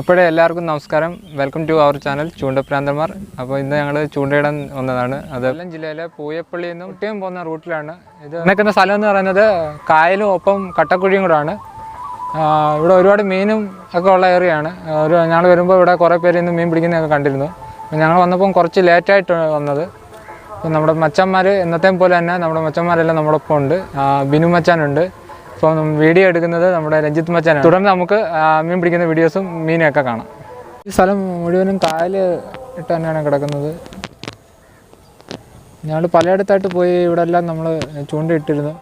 അപ്പോഴേ എല്ലാവർക്കും നമസ്കാരം. വെൽക്കം ടു അവർ ചാനൽ ചൂണ്ടപ്രാന്തന്മാർ. അപ്പോൾ ഇന്ന് ഞങ്ങൾ ചൂണ്ടയിടാൻ വന്നതാണ്. അത് കൊല്ലം ജില്ലയിലെ പൂയപ്പള്ളിയിൽ നിന്നും കുട്ടിയും പോകുന്ന റൂട്ടിലാണ്. ഇത് നിൽക്കുന്ന സ്ഥലം എന്ന് പറയുന്നത് കായലും ഒപ്പം കട്ടക്കുഴിയും കൂടാണ്. ഇവിടെ ഒരുപാട് മീനും ഒക്കെ ഉള്ള ഏറിയാണ് ഒരു ഞങ്ങൾ വരുമ്പോൾ ഇവിടെ കുറേ പേര് ഇന്ന് മീൻ പിടിക്കുന്നതൊക്കെ കണ്ടിരുന്നു. ഞങ്ങൾ വന്നപ്പം കുറച്ച് ലേറ്റായിട്ട് വന്നത്. അപ്പം നമ്മുടെ മച്ചന്മാർ എന്നത്തെയും പോലെ തന്നെ നമ്മുടെ മച്ചന്മാരെല്ലാം നമ്മുടെ ഒപ്പം ഉണ്ട് ബിനു മച്ചാനുണ്ട് ഇപ്പം വീഡിയോ എടുക്കുന്നത് നമ്മുടെ രഞ്ജിത്ത് മച്ചാനാണ്. തുടർന്ന് നമുക്ക് മീൻ പിടിക്കുന്ന വീഡിയോസും മീനൊക്കെ കാണാം. ഈ സ്ഥലം മുഴുവനും കായൽ ഇട്ട് തന്നെയാണ് കിടക്കുന്നത്. ഞങ്ങൾ പലയിടത്തായിട്ട് പോയി ഇവിടെ എല്ലാം നമ്മൾ ചൂണ്ടയിട്ടിരുന്നു.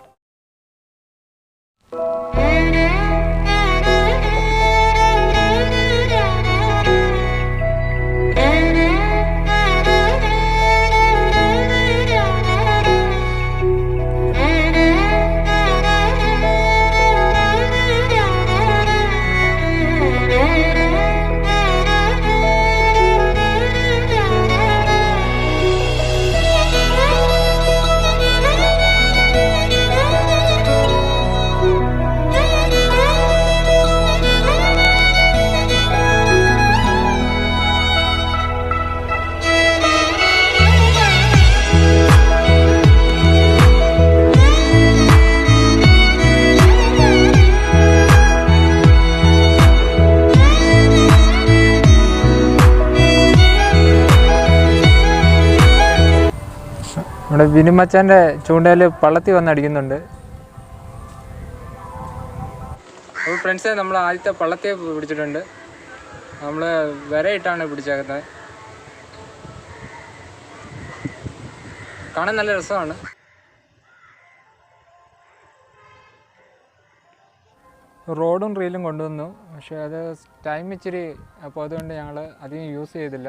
നമ്മുടെ വിനുമച്ചാന്റെ ചൂണ്ടയിൽ പള്ളത്തി വന്നടിക്കുന്നുണ്ട് അപ്പോൾ ഫ്രണ്ട്സ് നമ്മൾ ആദ്യത്തെ പള്ളത്തെ പിടിച്ചിട്ടുണ്ട്. നമ്മൾ വരയിട്ടാണ് പിടിച്ചേക്കുന്നത്. കാണാൻ നല്ല രസമാണ്. റോഡും റീലും കൊണ്ടുവന്നു. പക്ഷേ അത് ടൈം ഇച്ചിരി അപ്പോൾ അതുകൊണ്ട് ഞങ്ങൾ അധികം യൂസ് ചെയ്തില്ല.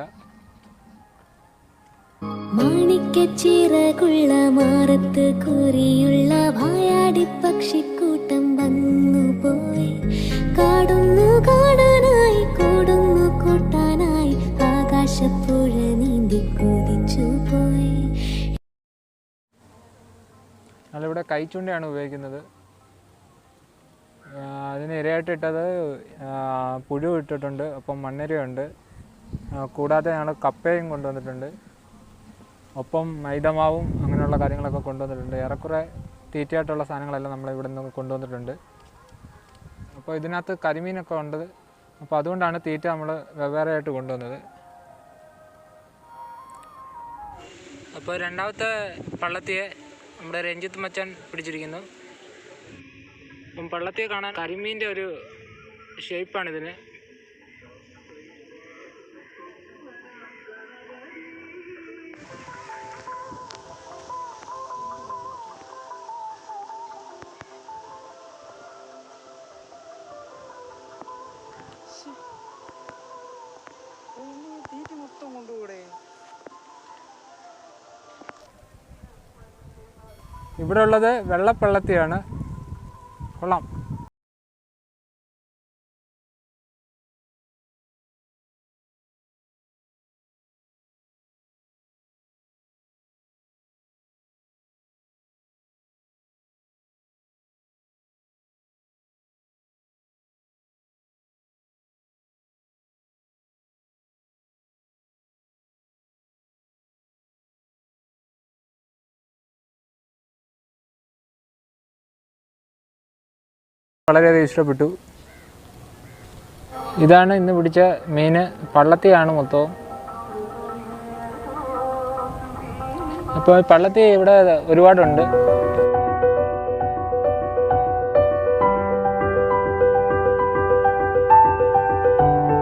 മാണിക്കച്ചിറകുള്ള മാറത്ത് കൂറിയുള്ള വായാടി പക്ഷിക്കൂട്ടം വന്നു പോയി. കാടുന്നു കാണാനായി കൂടുന്നു കൂട്ടാനായി. ആകാശപ്പുഴ നീന്തി കുതിച്ചു പോയി. ഞങ്ങളിവിടെ കൈച്ചൂണ്ടയാണ് ഉപയോഗിക്കുന്നത്. അതിന് ഇരയായിട്ട് ഇട്ടത് ആ, പുഴു ഇട്ടിട്ടുണ്ട് അപ്പം മണ്ണരയുണ്ട്. കൂടാതെ ഞങ്ങൾ കപ്പയും കൊണ്ടുവന്നിട്ടുണ്ട്. ഒപ്പം മൈദമാവും അങ്ങനെയുള്ള കാര്യങ്ങളൊക്കെ കൊണ്ടുവന്നിട്ടുണ്ട്. ഏറെക്കുറെ തീറ്റയായിട്ടുള്ള സാധനങ്ങളെല്ലാം നമ്മൾ ഇവിടെ നിന്ന് കൊണ്ടുവന്നിട്ടുണ്ട്. അപ്പോൾ ഇതിനകത്ത് കരിമീനൊക്കെ ഉണ്ട്. അപ്പോൾ അതുകൊണ്ടാണ് തീറ്റ നമ്മൾ വെവ്വേറെ ആയിട്ട് കൊണ്ടുവന്നത്. അപ്പോൾ രണ്ടാമത്തെ പള്ളത്തിയെ നമ്മുടെ രഞ്ജിത്ത് മച്ചാൻ പിടിച്ചിരിക്കുന്നു. അപ്പം പള്ളത്തിയെ കാണാൻ കരിമീന്റെ ഒരു ഷേപ്പാണ് ഇവിടെ ഉള്ളത് വെള്ളപ്പള്ളത്തിയാണ്. കൊള്ളാം. വളരെയധികം ഇഷ്ടപ്പെട്ടു ഇതാണ് ഇന്ന് പിടിച്ച മീന് പള്ളത്തിയാണ് മൊത്തവും. അപ്പോൾ പള്ളത്തി ഇവിടെ ഒരുപാടുണ്ട്.